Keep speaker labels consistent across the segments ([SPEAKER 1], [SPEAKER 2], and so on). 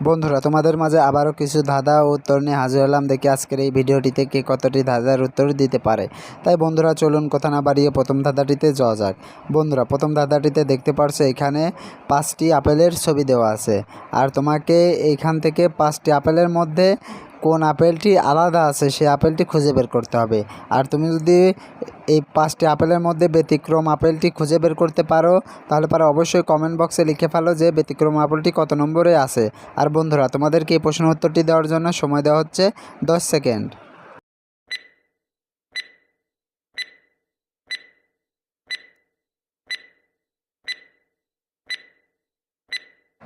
[SPEAKER 1] বন্ধুরা, তোমাদের মাঝে আবারও কিছু ধাঁধা ও উত্তর নিয়ে হাজির হলাম। দেখি আজকের এই ভিডিওটিতে কে কতটি ধাঁধার উত্তর দিতে পারে। তাই বন্ধুরা, চলুন কথা না বাড়িয়ে প্রথম ধাঁধাটিতে যাওয়া যাক। বন্ধুরা, প্রথম ধাঁধাটিতে দেখতে পারছ এখানে পাঁচটি আপেলের ছবি দেওয়া আছে। আর তোমাকে এইখান থেকে পাঁচটি আপেলের মধ্যে কোন আপেলটি আলাদা আছে, সেই আপেলটি খুঁজে বের করতে হবে। আর তুমি যদি এই পাঁচটি আপেলের মধ্যে ব্যতিক্রম আপেলটি খুঁজে বের করতে পারো, তাহলে পারো অবশ্যই কমেন্ট বক্সে লিখে ফেলো যে ব্যতিক্রম আপেলটি কত নম্বরে আছে। আর বন্ধুরা, তোমাদেরকে এই প্রশ্ন উত্তরটি দেওয়ার জন্য সময় দেওয়া হচ্ছে দশ সেকেন্ড।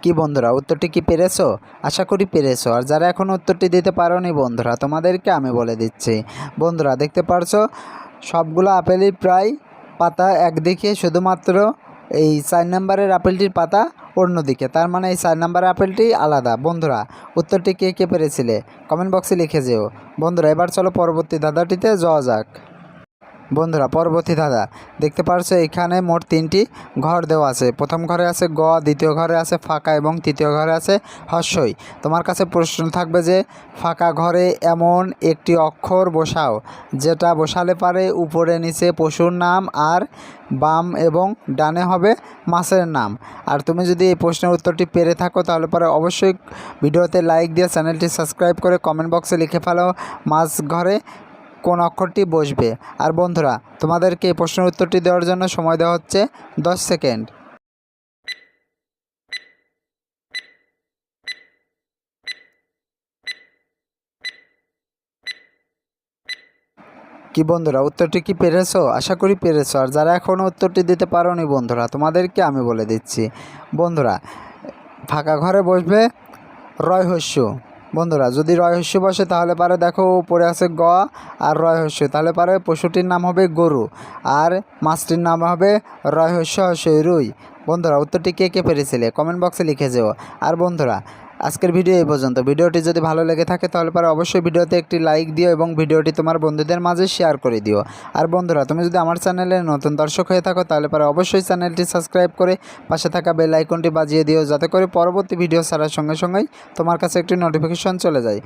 [SPEAKER 1] কি বন্ধুরা, উত্তরটি কি পেরেছ? আশা করি পেরেছ। আর যারা এখন উত্তরটি দিতে পারোনি বন্ধুরা, তোমাদেরকে আমি বলে দিচ্ছি। বন্ধুরা, দেখতে পারছ? সবগুলো আপেলই প্রায় পাতা একদিকে, শুধুমাত্র এই চার নম্বরের আপেলটির পাতা অন্যদিকে। তার মানে এই চার নম্বরের আপেলটি আলাদা। বন্ধুরা, উত্তরটি কে কে পেরেছিলে? কমেন্ট বক্সে লিখে যেও। বন্ধুরা, এবার চলো পরবর্তী দাদাটিতে যাওয়া যাক। বন্ধুরা, পরবর্তী দাদা দেখতে পারছ, এখানে মোট তিনটি ঘর দেওয়া আছে। প্রথম ঘরে আছে গ, দ্বিতীয় ঘরে আছে ফাঁকা এবং তৃতীয় ঘরে আছে হর্ষই। তোমার কাছে প্রশ্ন থাকবে যে, ফাঁকা ঘরে এমন একটি অক্ষর বসাও, যেটা বসালে পারে উপরে, নিচে পশুর নাম আর বাম এবং ডানে হবে মাছের নাম। আর তুমি যদি এই প্রশ্নের উত্তরটি পেরে থাকো, তাহলে পরে অবশ্যই ভিডিওতে লাইক দিয়ে চ্যানেলটি সাবস্ক্রাইব করে কমেন্ট বক্সে লিখে ফেলো, মাছ ঘরে কোন অক্ষরটি বসবে? আর বন্ধুরা, তোমাদেরকে এই প্রশ্নের উত্তরটি দেওয়ার জন্য সময় দেওয়া হচ্ছে দশ সেকেন্ড। কি বন্ধুরা, উত্তরটি কি পেরেছ? আশা করি পেরেছ। আর যারা এখনও উত্তরটি দিতে পারোনি বন্ধুরা, তোমাদেরকে আমি বলে দিচ্ছি। বন্ধুরা, ফাঁকা ঘরে বসবে রয়হস্য বন্ধুরা, যদি রয়স্য বসে, তাহলে পারে দেখো উপরে আছে গ আর রয়স্য তাহলে পারে পশুটির নাম হবে গরু আর মাছটির নাম হবে রয়স্য হস্য রুই বন্ধুরা, উত্তরটি কে কে পেরেছিলে? কমেন্ট বক্সে লিখে যেও। আর বন্ধুরা আজকের ভিডিও এই পর্যন্ত। ভিডিওটি যদি ভালো লেগে থাকে তাহলে পরে অবশ্যই ভিডিওতে একটি লাইক দিও এবং ভিডিওটি তোমার বন্ধুদের মাঝে শেয়ার করে দিও। আর বন্ধুরা, তুমি যদি আমার চ্যানেলে নতুন দর্শক হয়ে থাকো তাহলে পরে অবশ্যই চ্যানেলটি সাবস্ক্রাইব করে পাশে থাকা বেল আইকনটি বাজিয়ে দিও, যাতে করে পরবর্তী ভিডিও ছাড়ার সঙ্গে সঙ্গেই তোমার কাছে একটি নোটিফিকেশন চলে যায়।